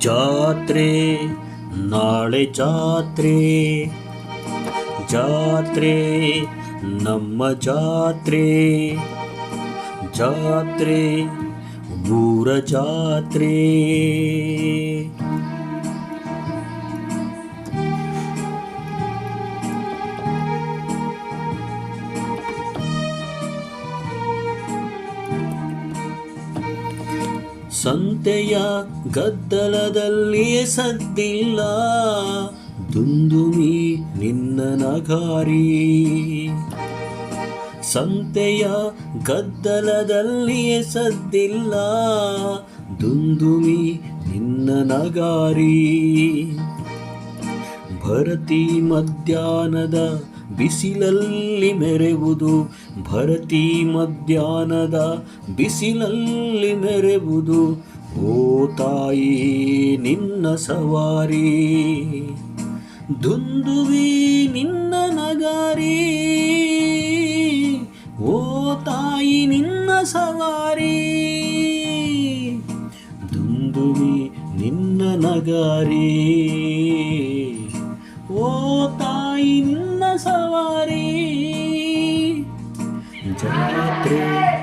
ಜಾತ್ರೆ ನಾಳೆ ಜಾತ್ರೆ ಜಾತ್ರೆ ನಮ್ಮ ಜಾತ್ರೆ ಜಾತ್ರೆ ಊರ ಜಾತ್ರೆ ಸಂತೆಯ ಗದ್ದಲದಲ್ಲಿ ಸದ್ದಿಲ್ಲ. ದುಂದುಮಿ ನಿನ್ನ ನಗಾರಿ. ಸಂತೆಯ ಗದ್ದಲದಲ್ಲಿ ಸದ್ದಿಲ್ಲ. ದುಂದುಮಿ ನಿನ್ನ ನಗಾರಿ. ಭರತಿ ಮಧ್ಯಾಹ್ನದ ಬಿಸಿಲಲ್ಲಿ ಮೆರೆವುದು ಭರತಿ ಮಧ್ಯಾಹ್ನದ ಬಿಸಿಲಲ್ಲಿ ಮೆರೆವುದು, ಓ ತಾಯಿ ನಿನ್ನ ಸವಾರಿ. ದುಂದುವಿ ನಿನ್ನ ನಗಾರಿ, ಓ ತಾಯಿ ನಿನ್ನ ಸವಾರಿ. ದುಂದುವಿ ನಿನ್ನ ನಗಾರಿ, ಓ ತಾಯಿ ನಿನ್ನ સવારી છત્રી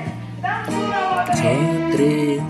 છત્રી